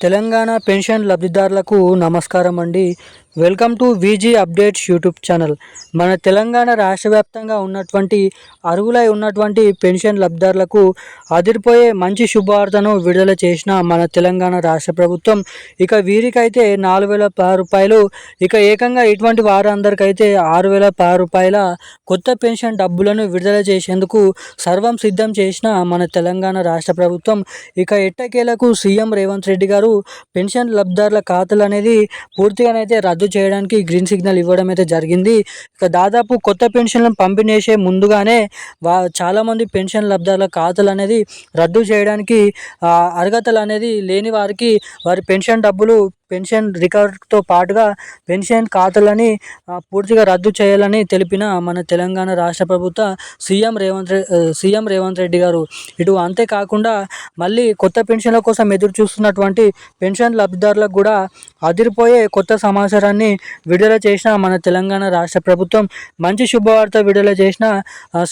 Telangana pension లబ్ధిదారులకు నమస్కారం అండి. Welcome to Viji updates YouTube channel. మన తెలంగాణ రాష్ట్ర వ్యాప్తంగా ఉన్నటువంటి అరుగులై ఉన్నటువంటి పెన్షన్ లబ్ధిదారులకు అదిరిపోయే మంచి శుభవార్తను విడుదల చేసిన మన తెలంగాణ రాష్ట్ర ప్రభుత్వం ఇక వీరికైతే నాలుగు వేల పది రూపాయలు ఇక ఏకంగా ఇటువంటి వారందరికైతే ఆరు వేల పది రూపాయల కొత్త పెన్షన్ డబ్బులను విడుదల చేసేందుకు సర్వం సిద్ధం చేసిన మన తెలంగాణ రాష్ట్ర ప్రభుత్వం ఇక ఎట్టకేలకు సీఎం రేవంత్ రెడ్డి గారు పెన్షన్ లబ్ధారుల ఖాతాలు అనేది పూర్తిగానైతే రద్దు చేయడానికి గ్రీన్ సిగ్నల్ ఇవ్వడం అయితే జరిగింది. ఇక దాదాపు కొత్త పెన్షన్లను పంపిణీ చేసే ముందుగానే వా చాలామంది పెన్షన్ లబ్ధారుల ఖాతాలు అనేది రద్దు చేయడానికి అర్హతలు అనేది లేని వారికి వారి పెన్షన్ డబ్బులు పెన్షన్ రికార్డుతో పాటుగా పెన్షన్ ఖాతాలని పూర్తిగా రద్దు చేయాలని తెలిపిన మన తెలంగాణ రాష్ట్ర ప్రభుత్వ సీఎం రేవంత్ సీఎం రేవంత్ రెడ్డి గారు. ఇటు అంతేకాకుండా మళ్ళీ కొత్త పెన్షన్ల కోసం ఎదురు చూస్తున్నటువంటి పెన్షన్ లబ్ధిదారులకు కూడా అదిరిపోయే కొత్త సమాచారాన్ని విడుదల చేసిన మన తెలంగాణ రాష్ట్ర ప్రభుత్వం మంచి శుభవార్త విడుదల చేసిన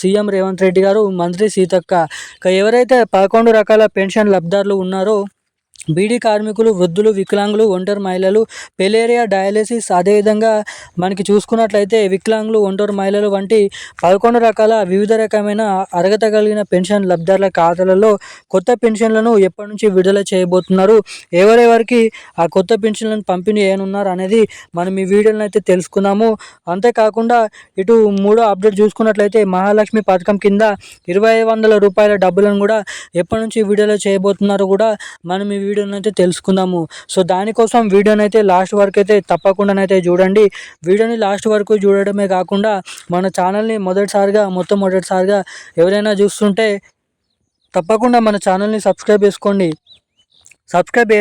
సీఎం రేవంత్ రెడ్డి గారు మంత్రి సీతక్క. ఎవరైతే పదకొండు రకాల పెన్షన్ లబ్ధిదారులు ఉన్నారో బీడీ కార్మికులు వృద్ధులు వికలాంగులు ఒంటరి మహిళలు పెలేరియా డయాలసిస్ అదేవిధంగా మనకి చూసుకున్నట్లయితే వికలాంగులు ఒంటరి మహిళలు వంటి పదకొండు రకాల వివిధ రకమైన అర్హత కలిగిన పెన్షన్ లబ్ధిదారుల ఖాతాలలో కొత్త పెన్షన్లను ఎప్పటి నుంచి విడుదల చేయబోతున్నారు ఎవరెవరికి ఆ కొత్త పెన్షన్లను పంపిణీ చేయనున్నారు అనేది మనం ఈ వీడియోలను అయితే తెలుసుకున్నాము అంతేకాకుండా ఇటు మూడో అప్డేట్ చూసుకున్నట్లయితే మహాలక్ష్మి పథకం కింద ఇరవై వందల రూపాయల డబ్బులను కూడా ఎప్పటి నుంచి విడుదల చేయబోతున్నారో కూడా మనం ఈ వీడియోని అయితే తెలుసుకుందాము. సో దానికోసం వీడియోని అయితే లాస్ట్ వరకు అయితే తప్పకుండానైతే చూడండి. వీడియోని లాస్ట్ వరకు చూడడమే కాకుండా మన ఛానల్ని మొదటిసారిగా మొత్తం మొదటిసారిగా ఎవరైనా చూస్తుంటే తప్పకుండా మన ఛానల్ని సబ్స్క్రైబ్ చేసుకోండి. సబ్స్క్రైబ్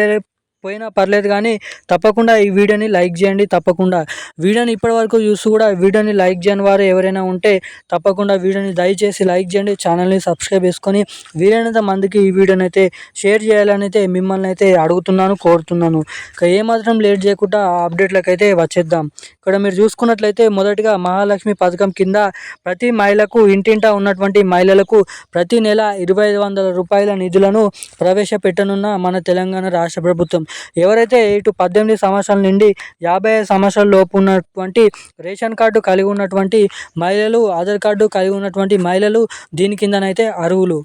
పోయినా పర్లేదు కానీ తప్పకుండా ఈ వీడియోని లైక్ చేయండి తప్పకుండా. వీడియోని ఇప్పటివరకు చూసి కూడా వీడియోని లైక్ చేయని వారు ఎవరైనా ఉంటే తప్పకుండా వీడియోని దయచేసి లైక్ చేయండి ఛానల్ని సబ్స్క్రైబ్ చేసుకొని వీలైనంత మందికి ఈ వీడియోని అయితే షేర్ చేయాలని అయితే మిమ్మల్ని అయితే అడుగుతున్నాను కోరుతున్నాను. ఇక ఏమాత్రం లేట్ చేయకుండా ఆ అప్డేట్లకు అయితే వచ్చేద్దాం. ఇక్కడ మీరు చూసుకున్నట్లయితే మొదటిగా మహాలక్ష్మి పథకం కింద ప్రతి మహిళకు ఇంటింటా ఉన్నటువంటి మహిళలకు ప్రతి నెల ఇరవై ఐదు వందల రూపాయల నిధులను ప్రవేశపెట్టనున్న మన తెలంగాణ రాష్ట్ర ప్రభుత్వం. ఎవరైతే ఇటు పద్దెనిమిది సంవత్సరాల నుండి యాభై ఐదు సంవత్సరాల లోపు ఉన్నటువంటి రేషన్ కార్డు కలిగి ఉన్నటువంటి మహిళలు ఆధార్ కార్డు కలిగి ఉన్నటువంటి మహిళలు దీని కిందనైతే అర్హులు.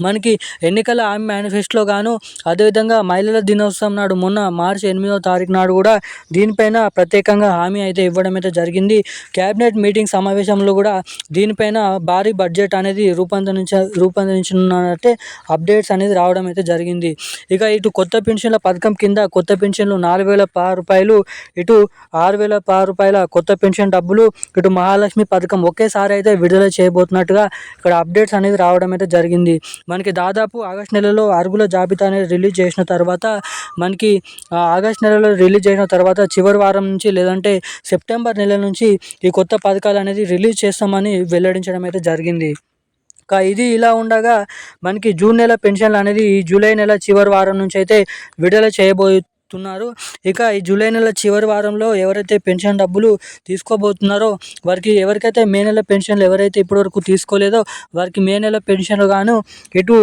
మనకి ఎన్నికల హామీ మేనిఫెస్టోలో గాను అదేవిధంగా మహిళల దినోత్సవం నాడు మొన్న మార్చి ఎనిమిదవ తారీఖు నాడు కూడా దీనిపైన ప్రత్యేకంగా హామీ అయితే ఇవ్వడం అయితే జరిగింది. క్యాబినెట్ మీటింగ్ సమావేశంలో కూడా దీనిపైన భారీ బడ్జెట్ అనేది రూపొందించ రూపొందించనున్నట్టే అప్డేట్స్ అనేది రావడం అయితే జరిగింది. ఇక ఇటు కొత్త పెన్షన్ల పథకం కింద కొత్త పెన్షన్లు నాలుగు వేల పది రూపాయలు ఇటు ఆరు వేల పది రూపాయల కొత్త పెన్షన్ డబ్బులు ఇటు మహాలక్ష్మి పథకం ఒకేసారి అయితే విడుదల చేయబోతున్నట్టుగా ఇక్కడ అప్డేట్స్ అనేది రావడం అయితే జరిగింది. మనకి దాదాపు ఆగస్ట్ నెలలో అరుగుల జాబితా అనేది రిలీజ్ చేసిన తర్వాత మనకి ఆగస్ట్ నెలలో రిలీజ్ చేసిన తర్వాత చివరి వారం నుంచి లేదంటే సెప్టెంబర్ నెల నుంచి ఈ కొత్త పథకాలు అనేది రిలీజ్ చేస్తామని వెల్లడించడం అయితే జరిగింది. ఇది ఇలా ఉండగా మనకి జూన్ నెల పెన్షన్లు అనేది ఈ జూలై నెల చివరి వారం నుంచి అయితే విడుదల చెప్తున్నారు. ఇక ఈ జూలై నెల చివరి వారంలో ఎవరైతే పెన్షన్ డబ్బులు తీసుకోబోతున్నారో వారికి ఎవరికైతే మే నెల పెన్షన్లు ఎవరైతే ఇప్పటివరకు తీసుకోలేదో వారికి మే నెల పెన్షన్లు గాను ఇటు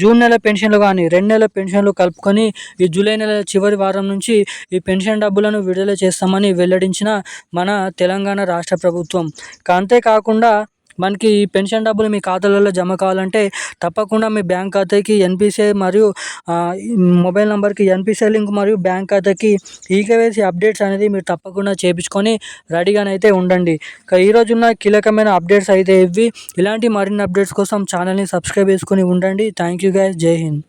జూన్ నెల పెన్షన్లు కానీ రెండు నెలల పెన్షన్లు కలుపుకొని ఈ జూలై నెల చివరి వారం నుంచి ఈ పెన్షన్ డబ్బులను విడుదల చేస్తామని వెల్లడించిన మన తెలంగాణ రాష్ట్ర ప్రభుత్వం. అంతేకాకుండా మనకి ఈ పెన్షన్ డబ్బులు మీ ఖాతాలలో జమ కావాలంటే తప్పకుండా మీ బ్యాంక్ ఖాతాకి ఎన్పిసిఐ మరియు మొబైల్ నెంబర్కి ఎన్పిసిఐ లింక్ మరియు బ్యాంక్ ఖాతాకి ఈకేవైసీ అప్డేట్స్ అనేది మీరు తప్పకుండా చేపించుకొని రెడీగానైతే ఉండండి. ఇక ఈ రోజున్న కీలకమైన అప్డేట్స్ అయితే ఇవి. ఇలాంటి మరిన్ని అప్డేట్స్ కోసం ఛానల్ని సబ్స్క్రైబ్ చేసుకొని ఉండండి. థ్యాంక్ యూ గైస్ జై హింద్.